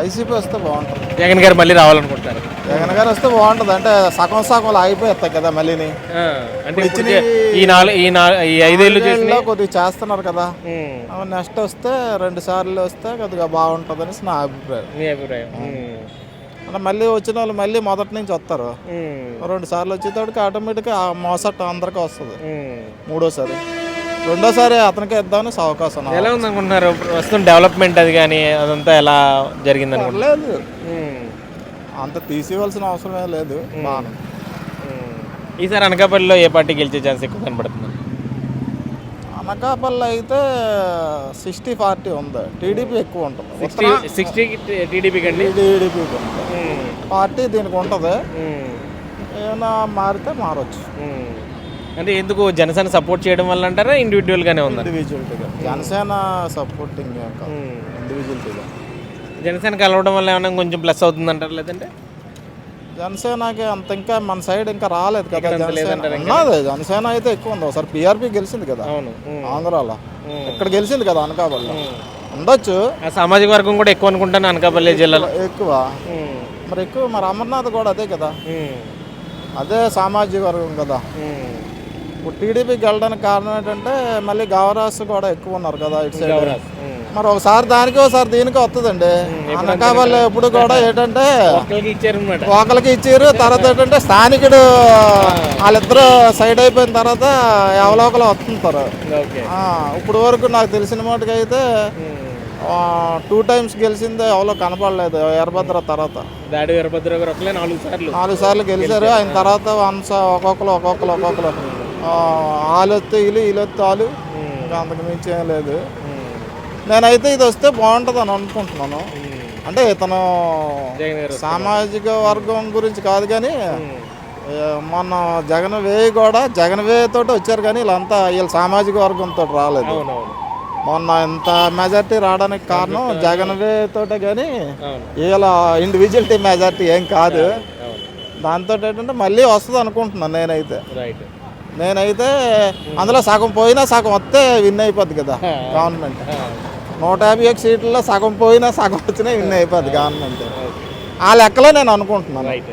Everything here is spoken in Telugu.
వైసీపీ వస్తే బాగుంటుంది. జగన్ గారు మళ్ళీ రావాలనుకుంటారు జగన్ గారు వస్తే బాగుంటుంది. అంటే సగం సగం ఆగిపోతాయి కదా మళ్ళీని. అంటే ఇప్పుడు ఈ నాలుగు ఈ నాలుగు ఈ ఐదేళ్ళు చేసిన కొద్దిగా చేస్తున్నారు కదా. నెక్స్ట్ వస్తే రెండు సార్లు వస్తే కొద్దిగా బాగుంటుంది అనేసి నా అభిప్రాయం. మీ అభిప్రాయం. అంటే మళ్ళీ వచ్చిన వాళ్ళు మళ్ళీ మొదటి నుంచి వస్తారు. రెండు సార్లు వచ్చేటప్పటికి ఆటోమేటిక్గా మోసట్ అందరికీ వస్తుంది. మూడోసారి. రెండోసారి అతనికే ఇద్దామని అవకాశం. ఎలా ఉందనుకుంటున్నారు? ప్రస్తుతం డెవలప్మెంట్ అది కానీ అదంతా ఎలా జరిగింది అనుకుంటున్నారు పర్లేదు అంత తీసేయవలసిన అవసరమే లేదు. బాగానే. ఈసారి అనకాపల్లిలో ఏ పార్టీ గెలిచే ఛాన్స్ ఎక్కువ కనబడుతుంది? అనకాపల్లి అయితే సిక్స్టీ ఫార్టీ ఉంది. టీడీపీ ఎక్కువ ఉంటుంది. సిక్స్టీ సిక్స్టీ టీడీపీ కండి ఉంటుంది. పార్టీ దీనికి ఉంటుంది. ఏమైనా మారితే మారచ్చు. అంటే ఎందుకు జనసేన సపోర్ట్ చేయడం వల్ల అంటారా? ఇండివిజువల్గానే ఉందా? జనసేన సపోర్టింగ్ కాదు. ఇండివిజువల్టీగా జనసేన కలవడం వల్ల ఏమైనా కొంచెం ప్లస్ అవుతుంది అంటారు లేదంటే? జనసేనకి అంత ఇంకా మన సైడ్ ఇంకా రాలేదు కదా. జనసేన జనసేన అయితే ఎక్కువ ఉంది. ఒకసారి పిఆర్పి గెలిచింది కదా. అవును. ఉమ్. ఆంధ్రాలో. ఇక్కడ గెలిచింది కదా అనకాపల్లి ఉండొచ్చు. ఆ సామాజిక వర్గం కూడా ఎక్కువ అనుకుంటాను అనకాపల్లి జిల్లాలో. ఎక్కువ. మరి ఎక్కువ మరి అమర్నాథ్ కూడా అదే కదా. అదే సామాజిక వర్గం కదా. ఇప్పుడు టీడీపీకి వెళ్ళడానికి కారణం ఏంటంటే మళ్ళీ గవరాస్ కూడా ఎక్కువ ఉన్నారు కదా ఇటు సైడ్. మరి ఒకసారి దానికి ఒకసారి దీనికి వస్తుందండి అనకాపల్లి ఎప్పుడు కూడా ఏంటంటే ఒకరికి ఇచ్చారు తర్వాత ఏంటంటే స్థానికుడు వాళ్ళిద్దరు సైడ్ అయిపోయిన తర్వాత ఎవరో ఒకరు వస్తుంటారు. ఇప్పుడు వరకు నాకు తెలిసిన మటుకు అయితే టూ టైమ్స్ గెలిచింది ఎవరో కనపడలేదు ఎర్రభద్ర తర్వాత. దాడి వీరభద్ర నాలుగు సార్లు. నాలుగు సార్లు గెలిచారు ఆయన తర్వాత వన్స్ ఒక్కొక్కరు ఒక్కొక్కరు ఒక్కొక్కరు. ఆలొత్తే ఇల్లు ఆలు ఇంకా అంతకు మించి ఏం లేదు. నేనైతే ఇది వస్తే బాగుంటుంది అని అనుకుంటున్నాను. అంటే ఇతను సామాజిక వర్గం గురించి కాదు కానీ మొన్న జగన్ వేయి కూడా జగన్ వేయి తోటి వచ్చారు కానీ వీళ్ళంతా వీళ్ళ సామాజిక వర్గంతో రాలేదు. మొన్న ఇంత మెజార్టీ రావడానికి కారణం జగన్ వే తోటే కానీ వీళ్ళ ఇండివిజువల్టీ మెజార్టీ ఏం కాదు. దాంతో ఏంటంటే మళ్ళీ వస్తుంది అనుకుంటున్నాను నేనైతే. రైట్ నేనైతే అందులో సగం పోయినా సగం వస్తే విన్ అయిపోద్ది కదా గవర్నమెంట్ నూట యాభై ఒక సీట్లలో సగం పోయినా సగం వచ్చినా విన్ అయిపోద్ది గవర్నమెంట్ ఆ లెక్కలో నేను అనుకుంటున్నాను. రైట్.